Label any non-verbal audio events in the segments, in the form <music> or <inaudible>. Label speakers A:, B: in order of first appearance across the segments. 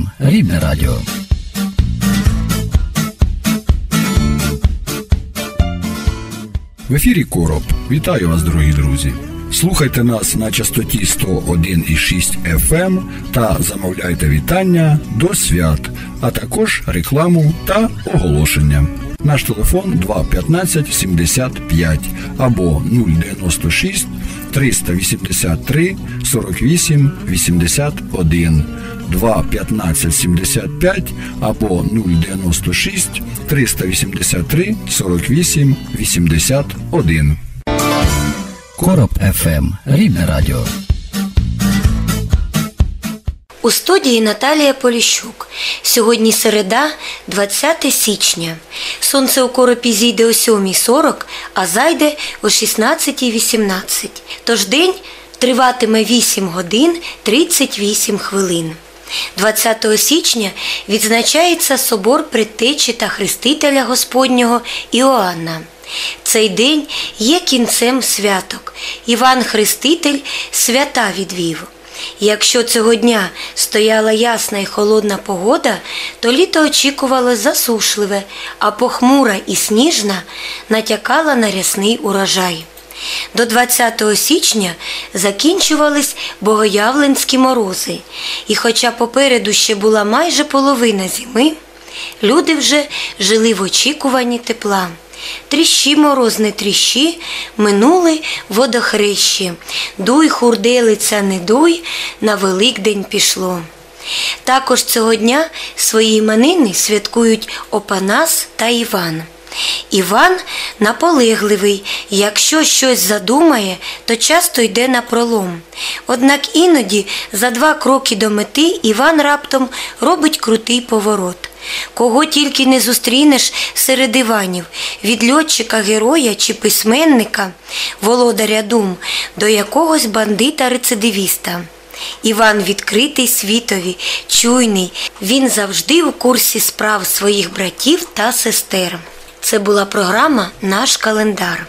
A: Короб Рідне радіо.
B: В ефірі Короб. Вітаю вас, дорогі друзі. Слухайте нас на частоті 101,6 FM та замовляйте вітання до свят, а також рекламу та оголошення. Наш телефон 215 75 або 096 383 48 81 2 15 75 або 096 383 48 81.
A: Короб ФМ. Рідне радіо.
C: У студії Наталія Поліщук. Сьогодні середа, 20 січня. Сонце у коропі зійде о 7.40, а зайде о 16.18. Тож день триватиме 8 годин 38 хвилин. 20 січня відзначається собор предтечі та хрестителя Господнього Іоанна. Цей день є кінцем святок. Іван Хреститель свята відвів. Якщо цього дня стояла ясна і холодна погода, то літо очікувало засушливе, а похмура і сніжна натякала на рясний урожай. До 20 січня закінчувались богоявленські морози, і хоча попереду ще була майже половина зими, люди вже жили в очікуванні тепла. Тріщі морозне тріщі, минули водохрещі. Дуй, хурделиця, не дуй, на Великдень пішло. Також цього дня свої іменини святкують Опанас та Іван. Іван наполегливий, якщо щось задумає, то часто йде на пролом. Однак іноді за два кроки до мети Іван раптом робить крутий поворот. Кого тільки не зустрінеш серед Іванів, від льотчика, героя чи письменника, володаря дум, до якогось бандита-рецидивіста. Іван відкритий світові, чуйний, він завжди у курсі справ своїх братів та сестер. Це була програма Наш календар.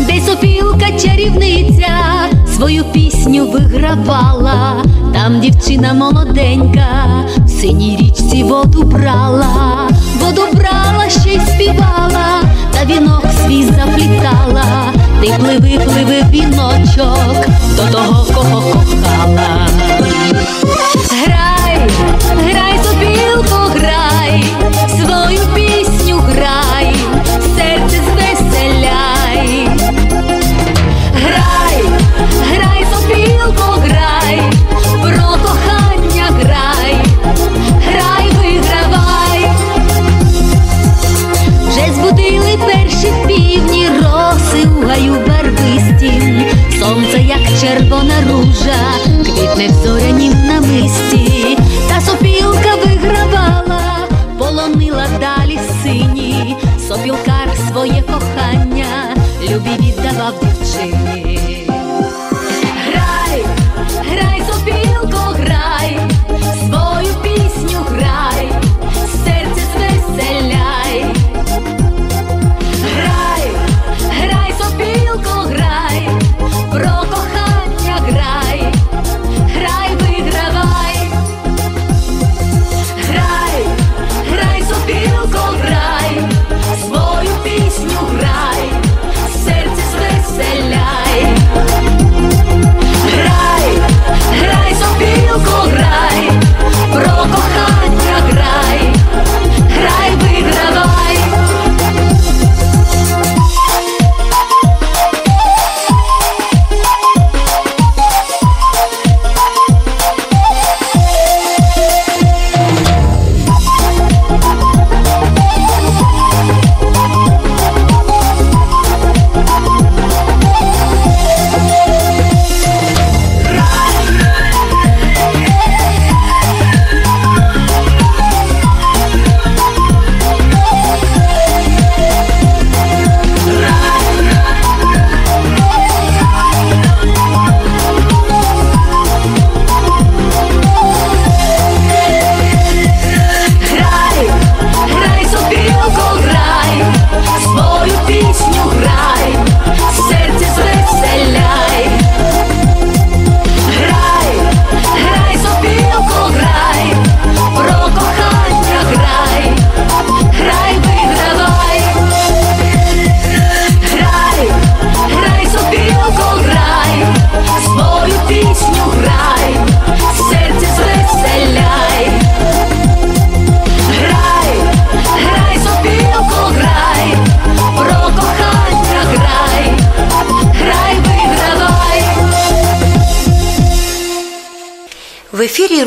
D: Де сопілка чарівниця свою пісню вигравала, там дівчина молоденька в синій річці воду брала, воду брала, ще й співала, та вінок свій заплітала, ти пливи, пливи віночок до того, кого кохала. Грай, грай, сопілко, грай,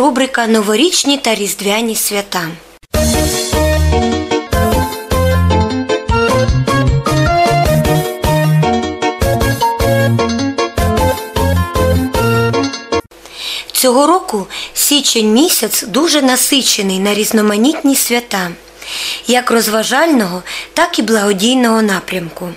C: рубрика Новорічні та Різдвяні свята. Цього року січень місяць дуже насичений на різноманітні свята, як розважального, так і благодійного напрямку.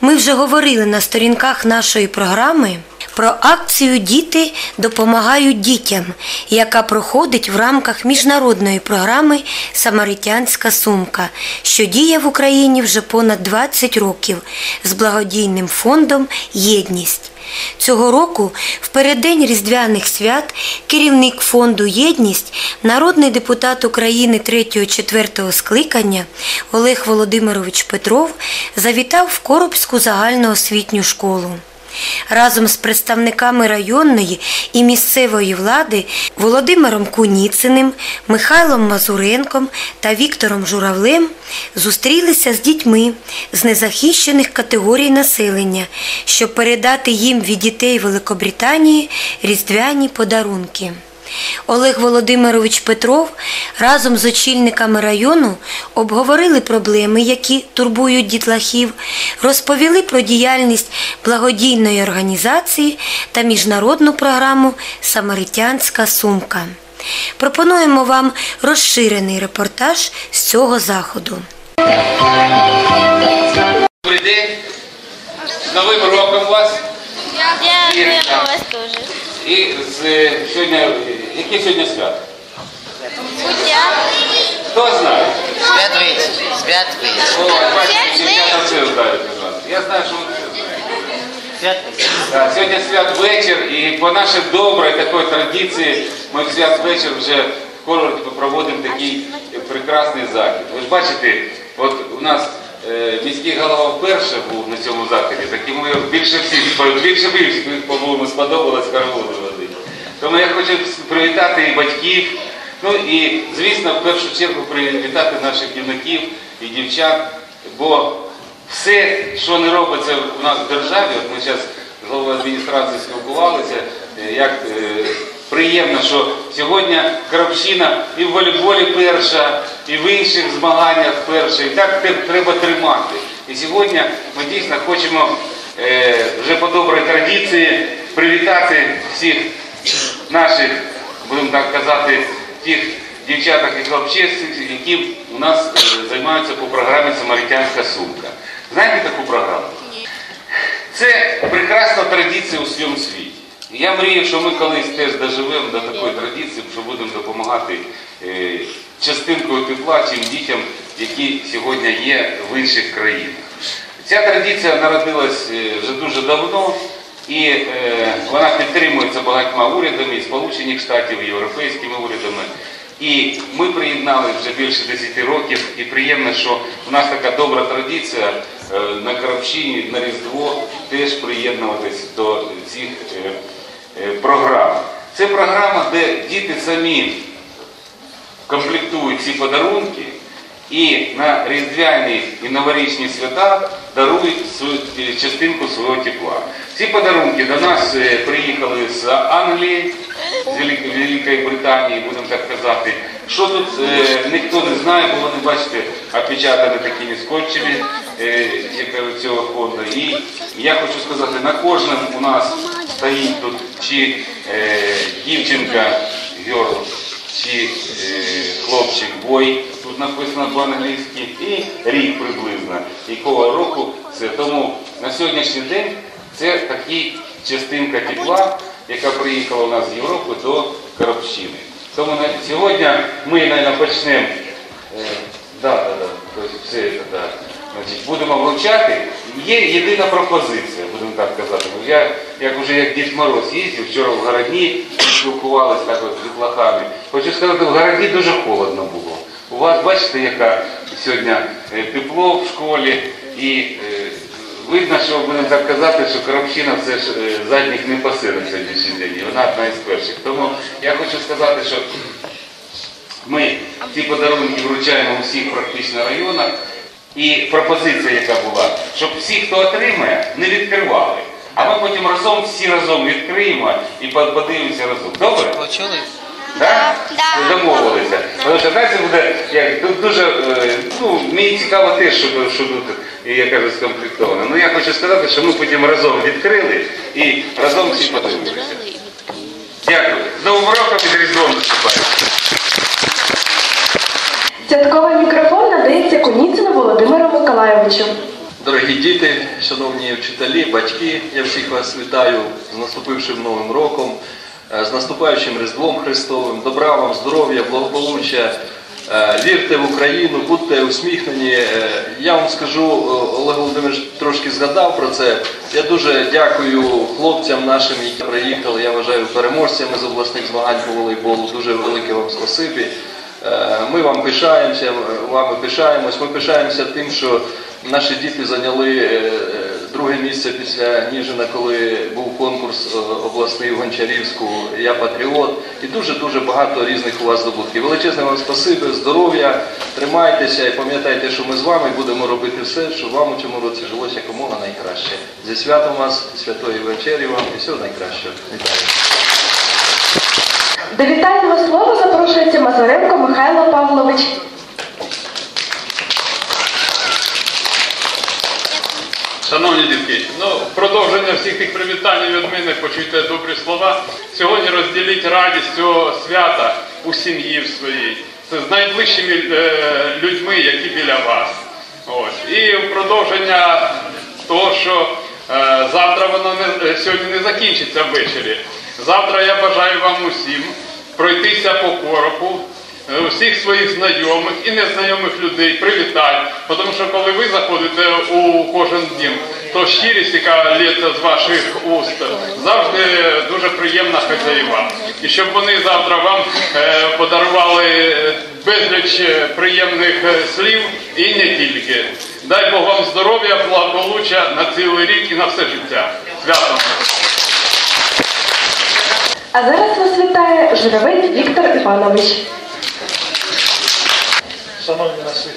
C: Ми вже говорили на сторінках нашої програми про акцію Діти допомагають дітям, яка проходить в рамках міжнародної програми Самаритянська сумка, що діє в Україні вже понад 20 років з благодійним фондом Єдність. Цього року, в переддень Різдвяних свят, керівник фонду Єдність, народний депутат України 3-4 скликання Олег Володимирович Петров завітав в Коробську загальноосвітню школу. Разом з представниками районної і місцевої влади Володимиром Куніциним, Михайлом Мазуренком та Віктором Журавлем зустрілися з дітьми з незахищених категорій населення, щоб передати їм від дітей Великобританії різдвяні подарунки. Олег Володимирович Петров разом з очільниками району обговорили проблеми, які турбують дітлахів, розповіли про діяльність благодійної організації та міжнародну програму Самаритянська сумка. Пропонуємо вам розширений репортаж з цього заходу.
E: Добрий день. З Новим роком вас.
F: Дякую вас теж.
E: І з е, сьогодні, яке сьогодні свято?
F: Буття.
E: Хто знає?
G: Святвич, святвич,
E: О, бачите, дівчата все знають. Я знаю, що ви все знаєте. Так, Сьогодні святвечір, і по нашій добрій такої традиції ми в святвечір вже в Короді проводимо такий прекрасний захід. Ви ж бачите, от у нас е, міський голова вперше був на цьому заході, так йому більше всіх, більше всіх, по-моєму, сподобалось водити. Тому я хочу привітати і батьків, ну і, звісно, в першу чергу привітати наших юнаків і дівчат, бо все, що не робиться у нас в державі, от ми зараз з головою адміністрації спілкувалися, е, як е, приємно, що сьогодні Коробщина і в волейболі перша, і в інших змаганнях перша, і так треба тримати. І сьогодні ми дійсно хочемо е, вже по добрій традиції привітати всіх наших, будемо так казати, тих дівчаток і хлопчиків, які у нас е, займаються по програмі Самаритянська сумка. Знаєте таку програму? Це прекрасна традиція у всьому світі. Я мрію, що ми колись теж доживемо до такої традиції, що будемо допомагати е, частинкою тепла тим дітям, які сьогодні є в інших країнах. Ця традиція народилась е, вже дуже давно, і е, вона підтримується багатьма урядами, Сполучених Штатів, європейськими урядами. І ми приєднали вже більше 10 років, і приємно, що у нас така добра традиція е, на Коробщині, на Різдво теж приєднуватись до цих е, е, програм. Це програма, де діти самі комплектують ці подарунки і на різдвяні і новорічні свята дарують е, частинку свого тепла. Ці подарунки до нас е, приїхали з Англії, з Великої Британії, будемо так казати. Що тут е, ніхто не знає, бо вони, бачите, опечатані такими скотчами цього фонду. І я хочу сказати, на кожному у нас стоїть тут чи дівчинка, girl, чи е, хлопчик бой, тут написано по-англійськи, і рік приблизно, якого року це. Тому на сьогоднішній день це такий частинка тепла, яка приїхала у нас з Європи до Коробщини. Тому на сьогодні ми, мабуть, почнемо. Е, да, да, да, все це, да. Значить, будемо вручати. Є єдина пропозиція, будемо так казати. Я, як уже як Дід Мороз їздив, вчора в городі спілкувалися так от з дітлахами. Хочу сказати, в городі дуже холодно було. У вас бачите, яка сьогодні е, тепло в школі і е, видно, що будемо так казати, що Коробщина все ж е, задніх не пасе на сьогоднішній день. І вона одна із перших. Тому я хочу сказати, що ми ці подарунки вручаємо у всіх практично районах. І пропозиція, яка була, щоб всі, хто отримає, не відкривали. А ми потім разом всі разом відкриємо і подивимося разом. Добре?
G: Почули?
E: Да?
F: Да.
E: Домовилися. Тому що знаєте, буде як дуже е, ну, мені цікаво теж, що, що тут, я кажу, скомплектовано. Ну я хочу сказати, що ми потім разом відкрили і разом всі подивилися. Дякую. З Новим роком і з Різдвом наступаємо.
H: Святковий мікрофон надається Куніцину Володимиру Миколайовичу.
I: Дорогі діти, шановні вчителі, батьки, я всіх вас вітаю з наступившим Новим роком, е, з наступаючим Різдвом Христовим. Добра вам, здоров'я, благополуччя. Е, Вірте в Україну, будьте усміхнені. Е, Я вам скажу, Олег Володимирович трошки згадав про це. Я дуже дякую хлопцям нашим, які приїхали. Я вважаю переможцями з обласних змагань по волейболу. Дуже велике вам спасибі. Ми вам пишаємося, вами пишаємось. Ми пишаємося тим, що наші діти зайняли е, е, друге місце після Ніжина, коли був конкурс е, обласний в Гончарівську Я патріот. І дуже-дуже багато різних у вас здобутків. Величезне вам спасибі, здоров'я, тримайтеся і пам'ятайте, що ми з вами будемо робити все, щоб вам у цьому році жилося якомога найкраще. Зі святом вас, святої вечері вам і всього найкращого. Вітаю.
H: До вітального слова запрошується Мазуренко Михайло Павлович.
J: Шановні дітки, ну продовження всіх тих привітань від мене почуйте добрі слова. Сьогодні розділіть радість цього свята у сім'ї своїй. Це з найближчими е, людьми, які біля вас. Ось. І продовження того, що е, завтра воно не е, сьогодні не закінчиться ввечері. Завтра я бажаю вам усім пройтися по коропу, усіх своїх знайомих і незнайомих людей привітати. Тому що коли ви заходите у кожен дім, то щирість, яка лється з ваших уст, завжди дуже приємна хазяїва. І щоб вони завтра вам е, подарували е, безліч е, приємних е, слів і не тільки. Дай Бог вам здоров'я, благополуччя на цілий рік і на все життя. Святом!
H: А зараз вас вітає Журавець Віктор Іванович.
K: Шановні наші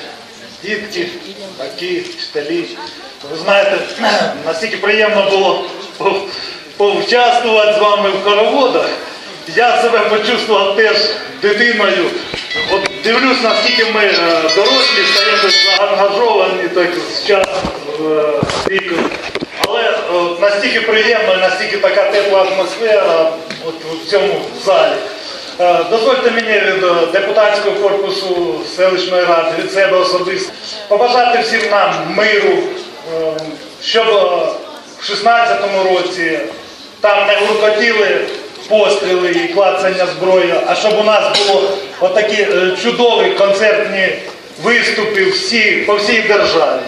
K: дітки, батьки, вчителі. Ви знаєте, <clears throat> настільки приємно було пов- повчаствувати з вами в хороводах. Я себе почувствував теж дитиною. От дивлюсь, наскільки ми е, дорослі стаємо заангажовані так з часом е, віком. Але е, от, настільки приємно, настільки така тепла атмосфера от, в цьому залі. Е, Дозвольте мені від е, депутатського корпусу селищної ради, від себе особисто, побажати всім нам миру, е, щоб в 16-му році там не гуркотіли постріли і клацання зброї, а щоб у нас було отакі чудові концертні виступи всі, по всій державі.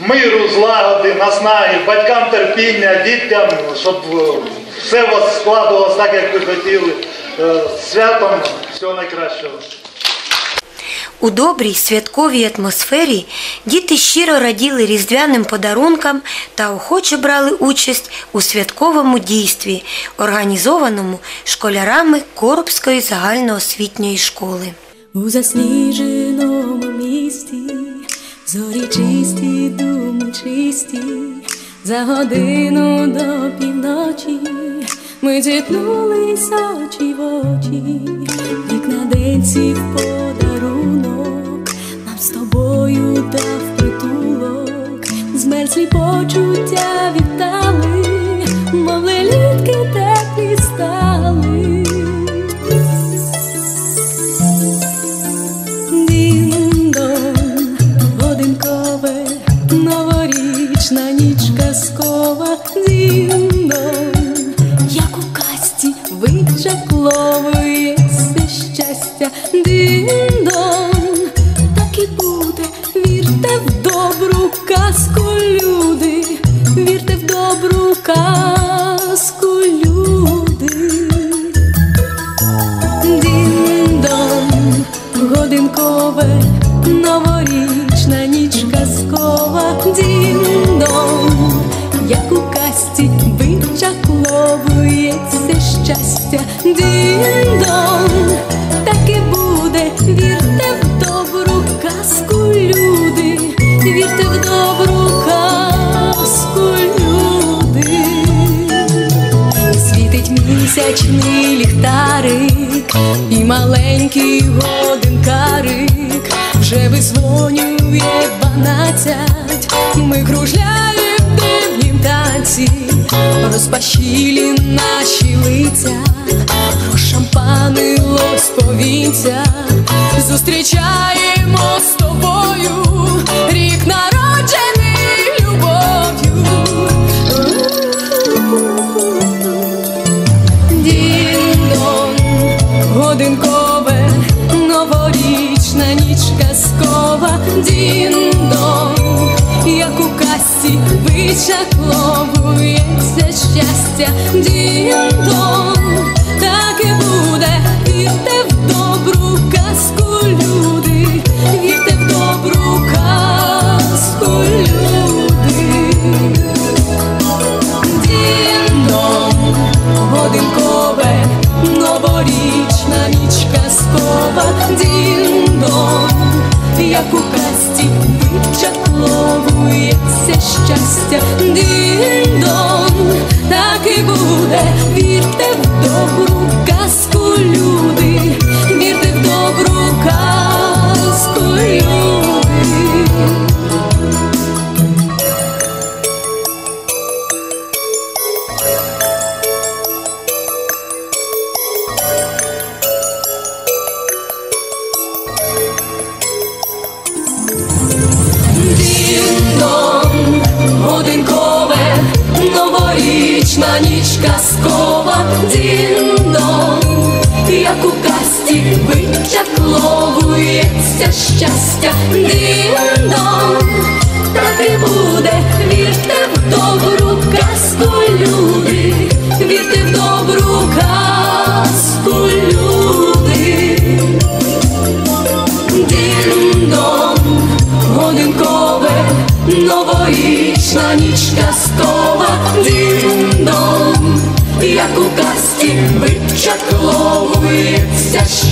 K: Миру, злагоди, наснаги, батькам терпіння, дітям, щоб все у вас складувалося так, як ви хотіли. Е, Святом всього найкращого.
C: У добрій святковій атмосфері діти щиро раділи різдвяним подарункам та охоче брали участь у святковому дійстві, організованому школярами Коробської загальноосвітньої школи.
D: У засніженому місті, зорі чисті, думи чисті, за годину до півночі ми зіткнулися очі в очі, вікна денці в подарунок, нам з тобою дав притулок, змерзлі почуття вітали, казку, люди. Дін-дон, годинкове, новорічна ніч казкова, дін-дон, як у казці вичакловується щастя, дін-дон, місячний ліхтарик і маленький годинкарик вже визвонює дванадцять. Ми кружляємо в дивнім танці, розпашілі наші лиця, розшампанило сповінця, зустрічаємо з тобою дін-дон, як у касті вичакловується щастя, дін-дон, буде, вірте в добру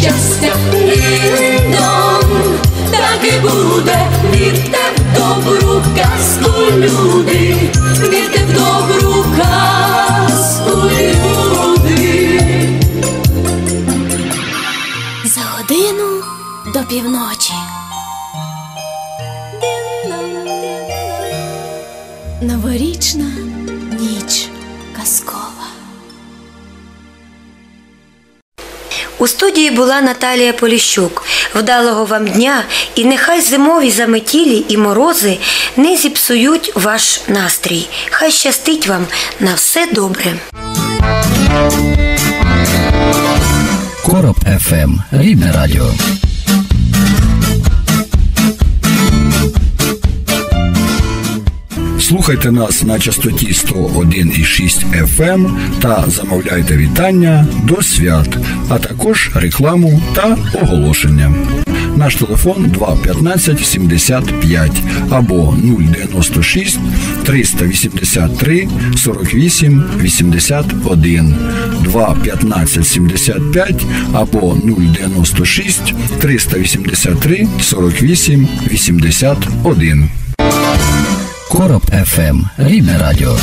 D: щастя, дін-дон, так і буде, вірте в добру казку, люди, вірте в добру казку, люди.
L: За годину до півночі.
C: У студії була Наталія Поліщук. Вдалого вам дня і нехай зимові заметілі і морози не зіпсують ваш настрій. Хай щастить вам на все добре.
A: Короб ФМ. Рідне радіо.
B: Слухайте нас на частоті 101,6 FM та замовляйте вітання до свят, а також рекламу та оголошення. Наш телефон 215 75 або 096 383 48 81 215 75 або 096 383 48 81.
A: Короб ФМ. Рідне радіо.